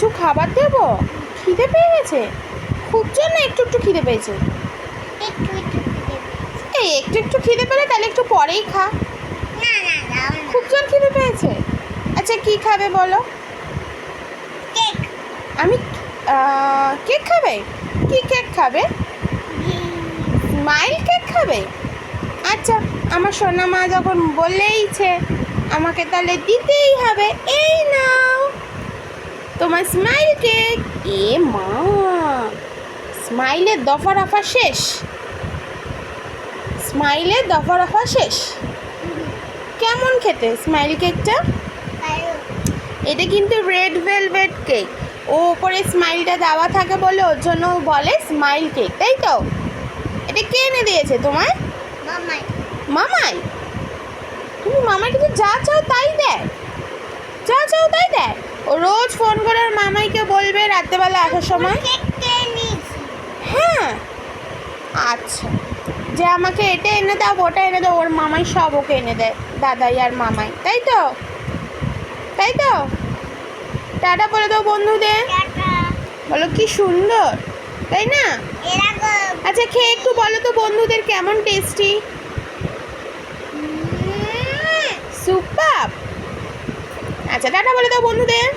কিছু খাবার দেবো? খিদে পেয়ে গেছে খুব না একটু একটু খিদে পেয়েছে। একটু একটু এই একটু একটু খিদে পেলে তাহলে একটু পরেই খা। না না খুব জোর খিদে পেয়েছে। আচ্ছা কি খাবে বলো? কেক। আমি কেক খাবে? কি কেক খাবে? স্মাইল কেক খাবে? আচ্ছা আমার সোনা মা যখন বললেইছে আমাকে তাহলে দিতেই হবে। এই তোমার স্মাইল কেক এ মা স্মাইলের দফা রফা শেষ? স্মাইলের দফা রফা শেষ? কেমন খেতে স্মাইল কেকটা এটা কিন্তু রেড ভেলভেট কেক ও ওপরে স্মাইলটা দেওয়া থাকে বলে ওর জন্য বলে স্মাইল কেক তাই তো? এটা কে এনে দিয়েছে তোমায়? মামাই। মামাই? তুমি মামাইকে তো যা চাও তাই দেয়। যা চাও তাই দেয়। ও রোজ ফোন করে মামাইকে বলবে রাত্রেবেলা আসার সময়? হ্যাঁ। আচ্ছা। যে আমাকে এটা এনে দাও ওটা এনে দাও ওর মামাই সব ওকে এনে দেয় দাদাই আর মামাই তাই তো? তাই তো? টাটা বলে দাও বন্ধুদের। বলো কি সুন্দর তাই না? আচ্ছা খেয়ে একটু বলো তো বন্ধুদের কেমন টেস্টি? সুপার। আচ্ছা টাটা বলে দাও বন্ধুদের।